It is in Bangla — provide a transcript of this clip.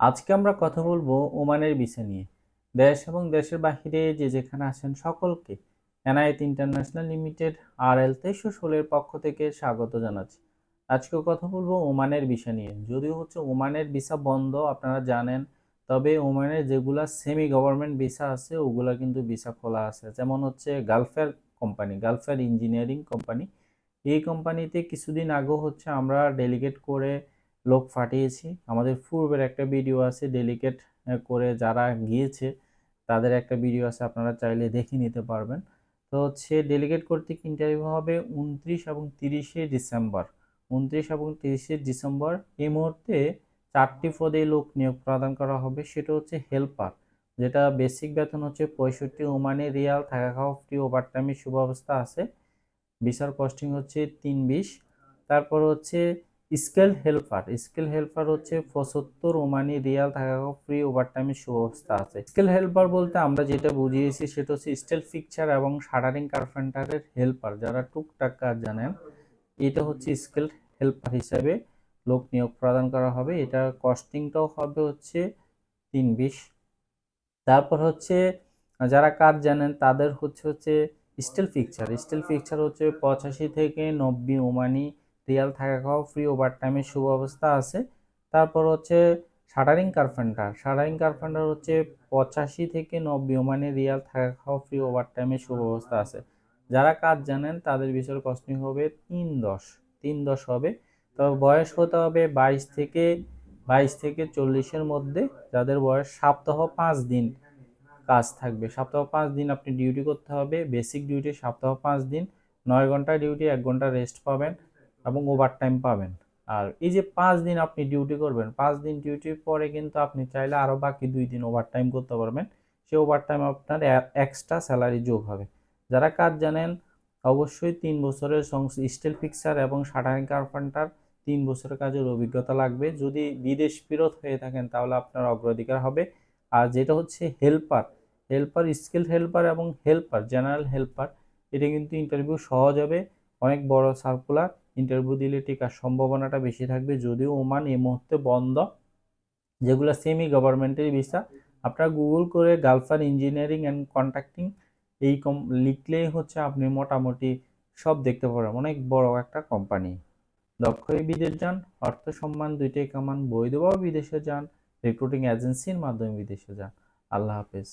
আজকে আমরা কথা বলব ওমানের বিষয় নিয়ে। দেশ এবং দেশের বাহিরে যে যেখানে আছেন সকলকে, এনআইএত ইন্টারন্যাশনাল লিমিটেড আর এল তেইশশো ষোলোর পক্ষ থেকে স্বাগত জানাচ্ছি। আজকে কথা বলব ওমানের বিষয় নিয়ে। যদিও হচ্ছে ওমানের ভিসা বন্ধ, আপনারা জানেন, তবে ওমানের যেগুলা সেমি গভর্নমেন্ট ভিসা আছে, ওগুলা কিন্তু ভিসা খোলা আছে। যেমন হচ্ছে Gulfair company Gulfair engineering company. এই কোম্পানিতে কিছুদিন আগেও হচ্ছে আমরা ডেলিগেট করে লোক ফাটিয়েছি আমাদের পূর্বের একটা ভিডিও আছে ডেলিকেট করে যারা গিয়েছে, তাদের একটা ভিডিও আছে, আপনারা চাইলে দেখে নিতে পারবেন। তো হচ্ছে ডেলিগেট কর্তৃক ইন্টারভিউ হবে উনত্রিশ এবং তিরিশে ডিসেম্বর। উনত্রিশ এবং তিরিশে ডিসেম্বর, এই মুহূর্তে চারটি পদে লোক নিয়োগ প্রদান করা হবে, সেটা হচ্ছে হেল্পার যেটা বেসিক বেতন হচ্ছে পঁয়ষট্টি, ওমানি রিয়াল, থাকা খাওয়া ফ্রি ওভারটাইমের সুব্যবস্থা আছে। ভিসার কস্টিং হচ্ছে তিন বিশ। তারপর হচ্ছে স্কেল হেল্পার স্কেল হেল্পার হচ্ছে পঁচাত্তর ওমানি রিয়াল থাকা ফ্রি ওভারটাইমের সুব্যবস্থা আছে। স্কেল হেল্পার বলতে আমরা যেটা বুঝিয়েছি সেটা হচ্ছে স্টেল ফিকচার এবং শাটারিং কার্পেন্টারের হেল্পার। যারা টুকটাক কাজ জানেন, এটা হচ্ছে স্কেল হেল্পার হিসাবে লোক নিয়োগ প্রদান করা হবে। এটা কস্টিংটাও হবে হচ্ছে তিন বিশ। তারপর হচ্ছে যারা কাজ জানেন, তাদের হচ্ছে হচ্ছে স্টিল ফিকচার। স্টিল ফিকচার হচ্ছে পঁচাশি থেকে নব্বই ওমানি রিয়াল থাকা খাওয়া ফ্রি ওভার টাইমের সুব্যবস্থা আছে। তারপর হচ্ছে শাটারিং কার্পেন্টার শাটারিং কার্পেন্টার হচ্ছে পঁচাশি থেকে নব্বই ওমানি রিয়াল থাকা খাওয়া ফ্রি ওভার টাইমের সুব্যবস্থা আছে। যারা কাজ জানেন, তাদের বিষয়ের কস্টিং হবে তিন দশ। তিন দশ হবে। তবে বয়স হতে হবে বাইশ থেকে বাইশ থেকে চল্লিশের মধ্যে। যাদের বয়স সপ্তাহ পাঁচ দিন কাজ থাকবে। সপ্তাহ পাঁচ দিন আপনি ডিউটি করতে হবে। বেসিক ডিউটি সপ্তাহ পাঁচ দিন। নয় ঘণ্টা ডিউটি এক ঘণ্টা রেস্ট পাবেন। এবং ওভার টাইম পাবেন। আর এই যে পাঁচ দিন আপনি ডিউটি করবেন, পাঁচ দিন ডিউটির পরে কিন্তু আপনি চাইলে আরও বাকি দুই দিন ওভার টাইম করতে পারবেন। সে ওভার টাইম আপনার এক্সট্রা স্যালারি যোগ হবে। যারা কাজ জানেন, অবশ্যই তিন বছরের স্টিল ফিক্সার এবং শাটারিং কার্পেন্টার তিন বছরের কাজের অভিজ্ঞতা লাগবে। যদি বিদেশ ফেরত হয়ে থাকেন, তাহলে আপনার অগ্রাধিকার হবে। আর যেটা হচ্ছে হেল্পার হেল্পার স্কিল হেল্পার এবং হেল্পার জেনারেল হেল্পার এটা কিন্তু ইন্টারভিউ সহজ হবে। অনেক বড় সার্কুলার ইন্টারভিউ দিলে টিকার সম্ভাবনাটা বেশি থাকবে। যদিও ওমান এই মুহূর্তে বন্ধ, যেগুলো সেমি গভর্নমেন্টের ভিসা আপনারা গুগল করে গালফার ইঞ্জিনিয়ারিং অ্যান্ড কন্ট্রাক্টিং এই কম লিখলেই হচ্ছে আপনি মোটামুটি সব দেখতে পারেন অনেক বড় একটা কোম্পানি দক্ষই বিদেশ যান, অর্থ সম্মান দুইটাই কামান। বৈধভাবে বিদেশে যান রিক্রুটিং এজেন্সির মাধ্যমে বিদেশে যান। আল্লাহ হাফেজ।